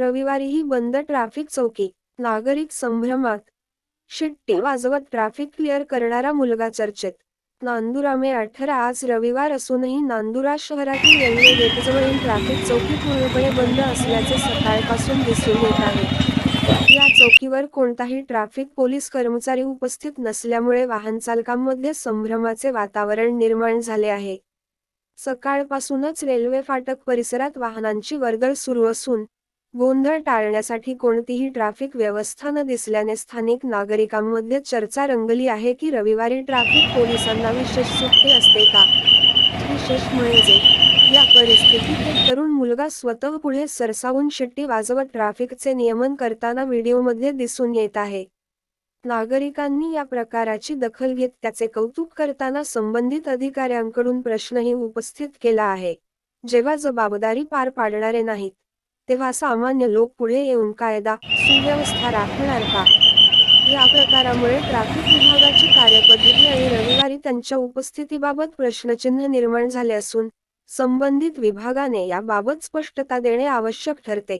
रविवारीही बंद ट्रॅफिक चौकी नागरिक संभ्रमात. शिट्टी वाजवत ट्रॅफिक क्लिअर करणारा मुलगा चर्चेत. नांदुरा मे अठरा आज रविवार असूनही नांदुरा शहरातील रेल्वे गेटजवळील ट्रॅफिक चौकी पूर्णपणे बंद असल्याचे सकाळपासून दिसून येत आहे. या चौकीवर कोणताही ट्रॅफिक पोलीस कर्मचारी उपस्थित नसल्यामुळे वाहन चालकांमध्ये संभ्रमाचे वातावरण निर्माण झाले आहे. सकाळपासूनच रेल्वे फाटक परिसरात वाहनांची वर्दळ सुरू असून गोंधळ टाळण्यासाठी कोणतीही ट्रॅफिक व्यवस्था न दिसल्याने स्थानिक नागरिकांमध्ये चर्चा रंगली आहे की रविवारी ट्रॅफिक पोलिसांना विशेष सुट्टी असते का? विशेष म्हणजे या परिस्थितीत एक तरुण मुलगा स्वतः पुढे सरसावून शिट्टी वाजवत ट्रॅफिकचे नियमन करताना व्हिडिओमध्ये दिसून येत आहे. नागरिकांनी या प्रकाराची दखल घेत त्याचे कौतुक करताना संबंधित अधिकाऱ्यांकडून प्रश्नही उपस्थित केला आहे. जेव्हा जबाबदारी पार पाडणारे नाहीत तेव्हा सामान्य लोक पुढे येऊन कायदा सुव्यवस्था राखणार का? या प्रकारामुळे ट्रॅफिक विभागाची कार्यपद्धती आणि रविवारी त्यांच्या उपस्थितीबाबत प्रश्नचिन्ह निर्माण झाले असून संबंधित विभागाने याबाबत स्पष्टता देणे आवश्यक ठरते.